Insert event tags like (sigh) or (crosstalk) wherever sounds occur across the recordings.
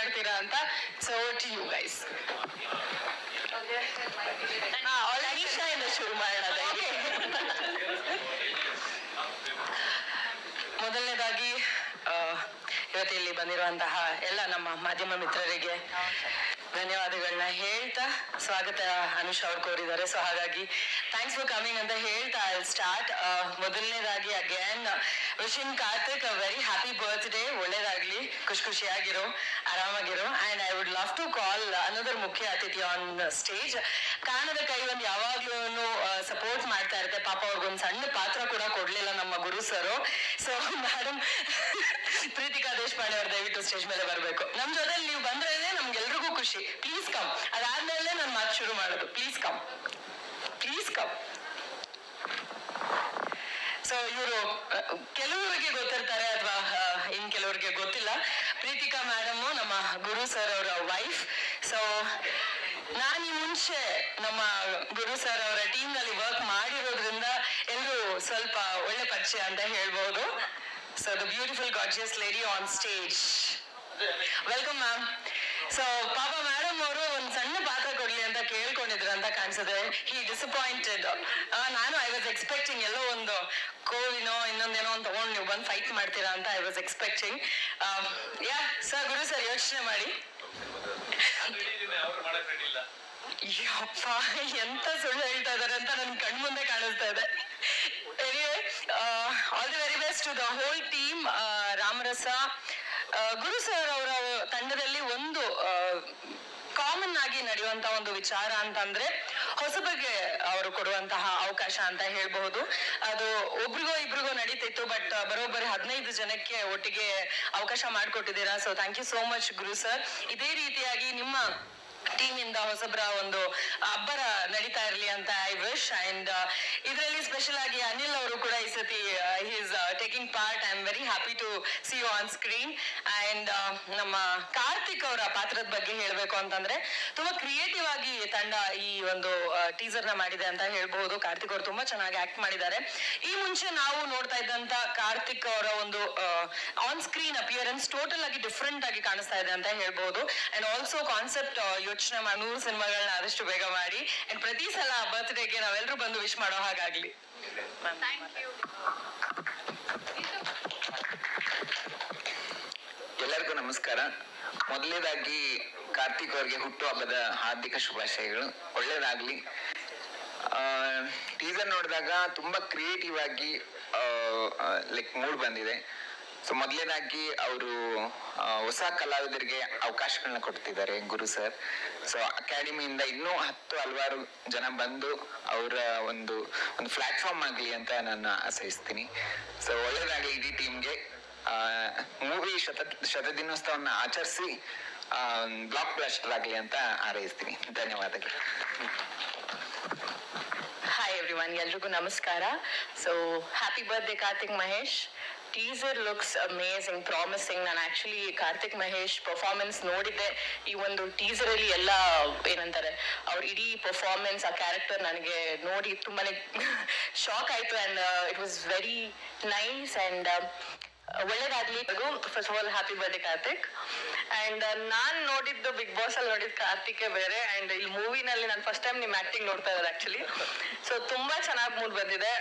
ಹಾಗಾಡ್ತೀರಾ ಅಂತ so to you guys ಶುರು ಮಾಡೋಣ. ಮೊದಲನೇದಾಗಿ ಇವತ್ತಿಲ್ಲಿ ಬಂದಿರುವಂತಹ ಎಲ್ಲ ನಮ್ಮ ಮಾಧ್ಯಮ ಮಿತ್ರರಿಗೆ ಧನ್ಯವಾದಗಳನ್ನ ಹೇಳ್ತಾ ಸ್ವಾಗತ ಅನುಷ್ ಅವ್ರು ಕೋರಿದ್ದಾರೆ. ಸೊ ಹಾಗಾಗಿ ಥ್ಯಾಂಕ್ಸ್ ಫಾರ್ ಕಮಿಂಗ್ ಅಂತ ಹೇಳ್ತಾ ಸ್ಟಾರ್ಟ್ ಮೊದಲನೇದಾಗಿ again wishing Karthik very happy birthday ಒಳ್ಳೇದಾಗ್ಲಿ. ಖುಷಿ ಖುಷಿಯಾಗಿರೋ. ಆರಾಮಾಗಿರೋ. And I would love to call another ಮುಖ್ಯ ಅತಿಥಿ ಆನ್ ಸ್ಟೇಜ್ ಕಾಣದ ಕೈ ಒಂದು ಯಾವಾಗ್ಲೂ ಸಪೋರ್ಟ್ ಮಾಡ್ತಾ ಇರುತ್ತೆ. ಪಾಪ ಅವ್ರಿಗೊಂದು ಸಣ್ಣ ಪಾತ್ರ ಕೂಡ ಕೊಡ್ಲಿಲ್ಲ ನಮ್ಮ Guru sir. So madam Preethika Deshpande ಅವ್ರು ದಯವಿಟ್ಟು ಸ್ಟೇಜ್ ಮೇಲೆ ಬರಬೇಕು. ನಮ್ ಜೊತೆ ನೀವು ಬಂದ್ರೆ ನಮ್ಗೆಲ್ರಿಗೂ ಖುಷಿ. ಪ್ಲೀಸ್ ಕಮ್ ಅದಾದ್ಮೇಲೆ ನಾನು ಮಾತು ಶುರು ಮಾಡೋದು. Please come please come so ಇವರು ಕೆಲವರಿಗೆ ಗೊತ್ತಿರ್ತಾರೆ ಅಥವಾ ಇನ್ ಕೆಲವರಿಗೆ ಗೊತ್ತಿಲ್ಲ. ಪ್ರೀತಿಕಾ ಮೇಡಮ್ ನಮ್ಮ ಗುರು ಸರ್ ಅವರ ವೈಫ್ ಸೊ ನಾನು ಈ ಮುಂಚೆ ನಮ್ಮ ಗುರು ಸರ್ ಅವರ ಟೀಮ್ನಲ್ಲಿ ವರ್ಕ್ ಮಾಡಿರೋದ್ರಿಂದ ಎಲ್ಲರೂ ಸ್ವಲ್ಪ ಒಳ್ಳೆ ಪರಿಚಯ ಅಂತ ಹೇಳ್ಬಹುದು so the beautiful gorgeous lady on stage welcome ma'am so ಪಾಪ ಮೇಡಮ್ ಅವರು ಒಂದ್ ಸಣ್ಣ ಪಾತ್ರ ಕೊಡ್ಲಿ ಅಂತ ಕೇಳ್ಕೊಂಡಿದ್ರು ಅಂತ ಕಾಣಿಸುತ್ತೆ. ಹಿ ಡಿಸಪಾಯಿಂಟೆಡ್ ನಾನು ಐ ವಾಸ್ ಎಕ್ಸ್ಪೆಕ್ಟಿಂಗ್ ಎಲ್ಲೋ ಒಂದು ಕೋವಿನೋ ಇನ್ನೊಂದೇನೋ ಒಂದು ತಗೊಂಡು ನೀವು ಬಂದು ಫೈಟ್ ಮಾಡ್ತೀರಾ ಅಂತ I was expecting yeah sir Guru sir ಯೋಚನೆ ಮಾಡಿ. ಯಪ್ಪ, ಎಂತ ಸುಳ್ಳು ಹೇಳ್ತಾ ಇದಾರೆ ಅಂತ ನನ್ ಕಣ್ ಮುಂದೆ ಕಾಣಿಸ್ತಾ ಇದೆ. All the very best to the whole team Ramarasa Guru sir ಅವರ ತಂಡದಲ್ಲಿ ಒಂದು ಕಾಮನ್ ಆಗಿ ನಡೆಯುವಂತ ಒಂದು ವಿಚಾರ ಅಂತಂದ್ರೆ ಹೊಸಬಗೆ ಅವರು ಕೊಡುವಂತಹ ಅವಕಾಶ ಅಂತ ಹೇಳ್ಬಹುದು. ಅದು ಒಬ್ರಿಗೋ ಇಬ್ರಿಗೋ ನಡೀತಿತ್ತು ಬಟ್ ಬರೋಬ್ಬರಿ ಹದಿನೈದು ಜನಕ್ಕೆ ಒಟ್ಟಿಗೆ ಅವಕಾಶ ಮಾಡಿಕೊಟ್ಟಿದ್ದೀರಾ? So thank you so much Guru sir ಇದೇ ರೀತಿಯಾಗಿ ನಿಮ್ಮ ಟೀಮ್ ಇಂದ ಹೊಸಬ್ರ ಒಂದು ಅಬ್ಬರ ನಡೀತಾ ಇರ್ಲಿ ಅಂತ ಐ ವಿಶ್ ಅಂಡ್ ಇದರಲ್ಲಿ ಸ್ಪೆಷಲ್ ಆಗಿ ಅನಿಲ್ ಅವರು ಕೂಡ ಈ ಸತಿ is taking part I am very happy to see you on screen and ನಮ್ಮ ಕಾರ್ತಿಕ್ ಅವರ ಪಾತ್ರದ ಬಗ್ಗೆ ಹೇಳ್ಬೇಕು ಅಂತಂದ್ರೆ, ತುಂಬಾ ಕ್ರಿಯೇಟಿವ್ ಆಗಿ ತಂಡ ಈ ಒಂದು ಟೀಸರ್ನ ಮಾಡಿದೆ ಅಂತ ಹೇಳ್ಬಹುದು. ಕಾರ್ತಿಕ್ ಅವರು ತುಂಬಾ ಚೆನ್ನಾಗಿ ಆಕ್ಟ್ ಮಾಡಿದ್ದಾರೆ. ಈ ಮುಂಚೆ ನಾವು ನೋಡ್ತಾ ಇದ್ದಂತ ಕಾರ್ತಿಕ್ ಅವರ ಒಂದು ಆನ್ ಸ್ಕ್ರೀನ್ ಅಪಿಯರೆನ್ಸ್ ಟೋಟಲ್ ಆಗಿ ಡಿಫ್ರೆಂಟ್ ಆಗಿ ಕಾಣಿಸ್ತಾ ಇದೆ ಅಂತ ಹೇಳ್ಬಹುದು. ಅಂಡ್ ಆಲ್ಸೋ ಕಾನ್ಸೆಪ್ಟ್ ಮಾಡಿ ನೂರು ಸಿನಿಮಾಗಳನ್ನ ಆದಷ್ಟು ಬೇಗ ಮಾಡಿ. ಅಂಡ್ ಪ್ರತಿ ಸಲ ಬರ್ತ್ಡೇಗೆ ನಾವೆಲ್ಲರೂ ಬಂದು ವಿಶ್ ಮಾಡೋ ಹಾಗಾಗ್ಲಿ. ಎಲ್ಲರಿಗೂ ನಮಸ್ಕಾರ. ಮೊದಲನೇದಾಗಿ ಕಾರ್ತಿಕ್ ಅವರಿಗೆ ಹುಟ್ಟುಹಬ್ಬದ ಹಾರ್ದಿಕ ಶುಭಾಶಯಗಳು. ಒಳ್ಳೇದಾಗ್ಲಿ. ಟೀಸರ್ ನೋಡಿದಾಗ ತುಂಬಾ ಕ್ರಿಯೇಟಿವ್ ಆಗಿ ಲೈಕ್ ಮೂಡ್ ಬಂದಿದೆ. ಸೊ ಮೊದಲನೇದಾಗಿ ಅವರು ಹೊಸ ಕಲಾವಿದರಿಗೆ ಅವಕಾಶಗಳನ್ನ ಕೊಡ್ತಿದ್ದಾರೆ ಗುರು ಸರ್. ಸೊ ಅಕಾಡೆಮಿಯಿಂದ ಇನ್ನೂ ಹತ್ತು ಹಲವಾರು ಜನ ಬಂದು ಅವರ ಒಂದು ಒಂದು ಪ್ಲಾಟ್ಫಾರ್ಮ್ ಆಗಲಿ ಅಂತ ನಾನು ಆಶಯಿಸ್ತೀನಿ ಸೊ ಒಳ್ಳೇದಾಗಲಿ ಇಡೀ ಟೀಮ್ಗೆ. ಮೂವಿ ಶತ ಶತದಿನೋತ್ಸವನ್ನ ಆಚರಿಸಿ ಬ್ಲಾಕ್ ಬ್ಲಾಸ್ಟರ್ ಆಗಲಿ ಅಂತ ಹಾರೈಸ್ತೀನಿ. ಧನ್ಯವಾದಗಳು. ಹಾಯ್ ಎವ್ರಿವನ್ ಎಲ್ರಿಗೂ ನಮಸ್ಕಾರ. So happy birthday Karthik Mahesh teaser looks amazing promising ನಾನು ಆಕ್ಚುಲಿ ಕಾರ್ತಿಕ್ ಮಹೇಶ್ ಪರ್ಫಾರ್ಮೆನ್ಸ್ ನೋಡಿದ್ದೆ. ಈ ಒಂದು ಟೀಸರ್ ಅಲ್ಲಿ ಎಲ್ಲ, ಏನಂತಾರೆ, ಅವ್ರ ಇಡೀ ಪರ್ಫಾರ್ಮೆನ್ಸ್ ಆ ಕ್ಯಾರೆಕ್ಟರ್ ನನಗೆ ನೋಡಿ ತುಂಬಾನೇ (laughs) ಶಾಕ್ ಆಯ್ತು and it was very nice and ಒಳ್ಳೇದಾಗ್ಲಿ. First of all happy birthday Karthik. And ನಾನ್ ನೋಡಿದ್ದು ಬಿಗ್ ಬಾಸ್ ಅಲ್ಲಿ ನೋಡಿದ್ ಕಾರ್ತಿಕ್ ಬೇರೆ. ಅಂಡ್ ಇಲ್ಲಿ ಮೂವಿನಲ್ಲಿ ನಾನು ಫಸ್ಟ್ ಟೈಮ್ ನಿಮ್ ಆಕ್ಟಿಂಗ್ ನೋಡ್ತಾ ಇರೋದು ಆಕ್ಚುಲಿ ಸೊ ತುಂಬಾ ಚೆನ್ನಾಗಿ ಮೂಡ್ ಬಂದಿದೆ.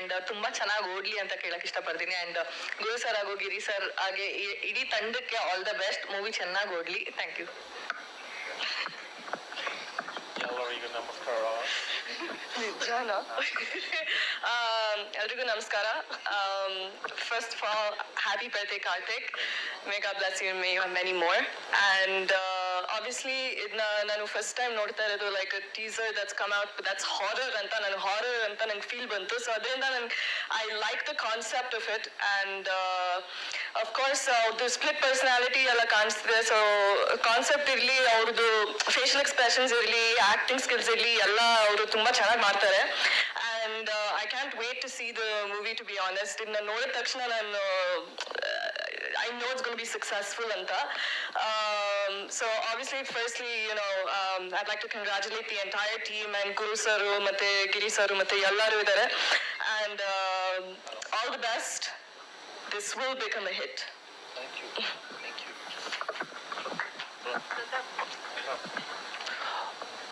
ಅಂಡ್ ತುಂಬಾ ಚೆನ್ನಾಗಿ ಓಡ್ಲಿ ಅಂತ ಕೇಳಕ್ ಇಷ್ಟಪಡ್ತೀನಿ. ಅಂಡ್ ಗುರು ಸರ್ ಹಾಗೂ ಗಿರಿ ಸರ್ ಹಾಗೆ ಈ- ಇಡೀ ತಂಡಕ್ಕೆ ಆಲ್ ದ ಬೆಸ್ಟ್ ಮೂವಿ ಚೆನ್ನಾಗಿ ಓಡ್ಲಿ. ಥ್ಯಾಂಕ್ ಯು ಎಲ್ಲರಿಗೂ ನಮಸ್ಕಾರ ನಿಜಾನ? ಎಲ್ರಿಗೂ ನಮಸ್ಕಾರ. First of all happy birthday Karthik may God bless you may many more and obviously ಇದನ್ನ ನಾನು ಫಸ್ಟ್ ಟೈಮ್ ನೋಡ್ತಾ ಇರೋದು like teaser that's come out that's horror ಅಂತ ನಾನು ಹಾರರ್ ಅಂತ ನಂಗೆ ಫೀಲ್ ಬಂತು. ಸೊ ಅದರಿಂದ ನಂಗೆ I like the concept of it and of course ಅವ್ರದ್ದು ಸ್ಪ್ಲಿಟ್ ಪರ್ಸನಾಲಿಟಿ ಎಲ್ಲ ಕಾಣಿಸ್ತಿದೆ. ಸೊ ಕಾನ್ಸೆಪ್ಟ್ ಇರಲಿ ಅವ್ರದ್ದು ಫೇಶಿಯಲ್ ಎಕ್ಸ್ಪ್ರೆಷನ್ಸ್ ಇರಲಿ ಆಕ್ಟಿಂಗ್ ಸ್ಕಿಲ್ಸ್ ಇರಲಿ, ಎಲ್ಲ ಅವರು ತುಂಬ ಚೆನ್ನಾಗಿ ಮಾಡ್ತಾರೆ. And I can't wait to see the movie to be honest ಇನ್ನು ನೋಡಿದ ತಕ್ಷಣ ನಾನು I know it's going to be successful, Anta. Um, so obviously, firstly, you know, um, I'd like to congratulate the entire team and Guru Saru, Mate, Giri Saru, Mate, Yallaru Idare. And um, all the best. This will become a hit. Thank you. Thank you.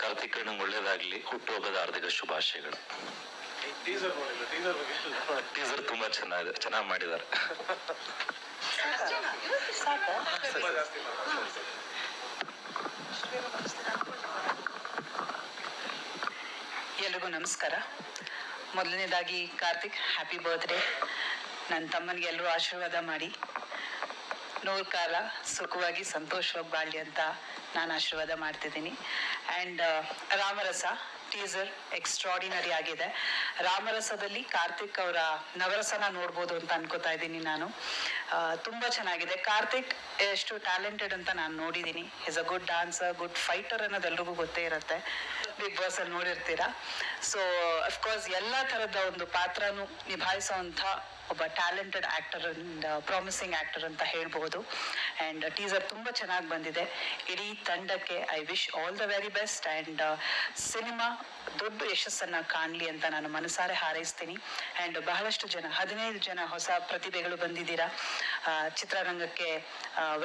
Karthik ಅಣ್ಣಂಗೆ ಒಳ್ಳೇದಾಗಲಿ ಹುಟ್ಟುಹಬ್ಬದ teaser, ಶುಭಾಶಯಗಳು teaser teaser, teaser teaser ತುಂಬಾ ಚೆನ್ನಾಗಿದೆ ಚೆನ್ನಾಗಿ ಮಾಡಿದ್ದಾರೆ ಎಲ್ರಿಗೂ ನಮಸ್ಕಾರ. ಮೊದಲನೇದಾಗಿ ಕಾರ್ತಿಕ್ ಹ್ಯಾಪಿ ಬರ್ತ್ಡೇ ನನ್ನ ತಮ್ಮನಿಗೆ ಎಲ್ಲರೂ ಆಶೀರ್ವಾದ ಮಾಡಿ. ನೂರು ಕಾಲ ಸುಖವಾಗಿ ಸಂತೋಷವಾಗಿ ಬಾಳಲಿ ಅಂತ ನಾನು ಆಶೀರ್ವಾದ ಮಾಡ್ತಿದ್ದೀನಿ. ಆ್ಯಂಡ್ ರಾಮರಸ. ಟೀಸರ್ ಎಕ್ಸ್ಟ್ರಾಡಿನರಿ ಆಗಿದೆ. ರಾಮರಸದಲ್ಲಿ ಕಾರ್ತಿಕ್ ಅವರ ನವರಸನ ನೋಡ್ಬೋದು ಅಂತ ಅನ್ಕೋತಾ ಇದ್ದೀನಿ ನಾನು. ತುಂಬ ಚೆನ್ನಾಗಿದೆ. ಕಾರ್ತಿಕ್ ಎಷ್ಟು ಟ್ಯಾಲೆಂಟೆಡ್ ಅಂತ ನಾನು ನೋಡಿದ್ದೀನಿ. Is a good dancer good fighter ಅನ್ನೋದು ಎಲ್ರಿಗೂ ಗೊತ್ತೇ ಇರುತ್ತೆ. ಬಿಗ್ ಬಾಸ್ ಅಲ್ಲಿ ನೋಡಿರ್ತೀರಾ? ಸೊ ಅಫ್ಕೋರ್ಸ್ ಎಲ್ಲ ಥರದ ಒಂದು ಪಾತ್ರನೂ ನಿಭಾಯಿಸುವಂತ ಒಬ್ಬ talented actor and promising actor ಅಂತ ಹೇಳ್ಬೋದು. ಆ್ಯಂಡ್ ಟೀಸರ್ ತುಂಬ ಚೆನ್ನಾಗಿ ಬಂದಿದೆ. ಇಡೀ ತಂಡಕ್ಕೆ I wish all the very best and cinema ದೊಡ್ಡ ಯಶಸ್ಸನ್ನು ಕಾಣಲಿ ಅಂತ ನಾನು ಮನಸಾರೆ ಹಾರೈಸ್ತೀನಿ. ಆ್ಯಂಡ್ ಬಹಳಷ್ಟು ಜನ, ಹದಿನೈದು ಜನ ಹೊಸ ಪ್ರತಿಭೆಗಳು ಬಂದಿದ್ದೀರಾ. ಚಿತ್ರರಂಗಕ್ಕೆ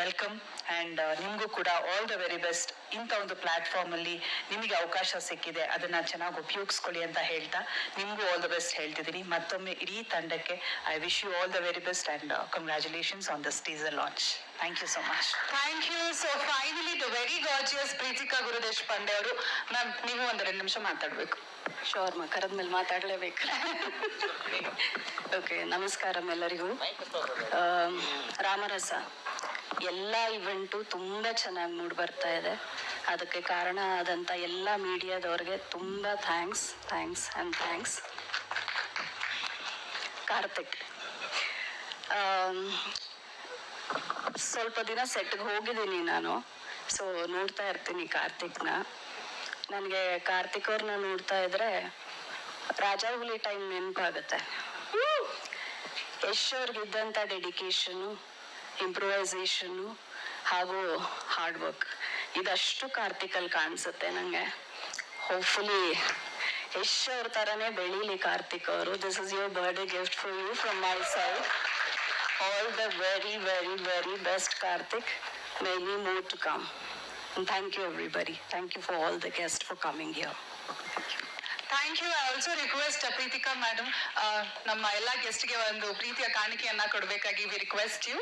ವೆಲ್ಕಮ್ ಆ್ಯಂಡ್ ನಿಮಗೂ ಕೂಡ ಆಲ್ ದ ವೆರಿ ಬೆಸ್ಟ್ ಇಂಥ ಒಂದು ಪ್ಲ್ಯಾಟ್ಫಾರ್ಮಲ್ಲಿ ನಿಮಗೆ ಅವಕಾಶ ಸಿಕ್ಕಿದೆ ಅದನ್ನ ಚೆನ್ನಾಗಿ ಉಪಯೋಗಿಸ್ಕೊಳ್ಳಿ ಅಂತ ಹೇಳ್ತಾ ನಿಮಗೂ ಆಲ್ ದ ಬೆಸ್ಟ್ ಹೇಳ್ತಿದ್ದೀನಿ. ಮತ್ತೊಮ್ಮೆ ಇಡೀ ತಂಡಕ್ಕೆ I wish you all the very best and congratulations on this teaser launch thank you so much thank you so finally to very gorgeous Preethika Gurudesh Pande ಅವರು ಮ್ಯಾಮ್ ನೀವು ಒಂದೆರಡು ನಿಮಿಷ ಮಾತಾಡಬೇಕು. Sure ಮಾ ಕರೆದ್ಮೇಲೆ ಮಾತಾಡಲೇಬೇಕು. ಓಕೆ ನಮಸ್ಕಾರ ಎಲ್ಲರಿಗೂ ಆಮ್, ರಾಮರಸ. ಎಲ್ಲ event ತುಂಬ ಚೆನ್ನಾಗಿ ಮೂಡ್ ಬರ್ತಾ ಇದೆ. ಅದಕ್ಕೆ ಕಾರಣ ಆದಂಥ ಎಲ್ಲ ಮೀಡಿಯಾದವ್ರಿಗೆ ತುಂಬ thanks thanks and thanks Karthik ಸ್ವಲ್ಪ ದಿನ ಸೆಟ್ಗೆ ಹೋಗಿದ್ದೀನಿ ನಾನು. ಸೊ ನೋಡ್ತಾ ಇರ್ತೀನಿ ಕಾರ್ತಿಕ್ನ. ನನಗೆ ಕಾರ್ತಿಕ್ ಅವ್ರನ್ನ ನೋಡ್ತಾ ಇದ್ರೆ ರಾಜಾಹುಲಿ ಟೈಮ್ ನೆನಪಾಗುತ್ತೆ. ಯಶ್ ಅವ್ರಿಗಿದ್ದಂಥ ಡೆಡಿಕೇಶನು ಇಂಪ್ರೂವೈಸೇಷನ್ನು ಹಾಗೂ ಹಾರ್ಡ್ ವರ್ಕ್ ಇದಷ್ಟು ಕಾರ್ತಿಕಲ್ಲಿ ಕಾಣಿಸುತ್ತೆ ನನಗೆ ಹೋಪ್ಫುಲಿ ಯಶ್ ಅವ್ರ ಥರನೇ ಬೆಳೀಲಿ ಕಾರ್ತಿಕ್ ಅವರು this is your birthday gift for you from my side the very, very, very best, Karthik. Many more to come. And thank you, everybody. Thank you for all the guests for coming here. Thank you I also request Preethika madam ನಮ್ಮ ಎಲ್ಲ ಗೆಸ್ಟ್ಗೆ ಒಂದು ಪ್ರೀತಿಯ ಕಾಣಿಕೆಯನ್ನ ಕೊಡಬೇಕಾಗಿ we request you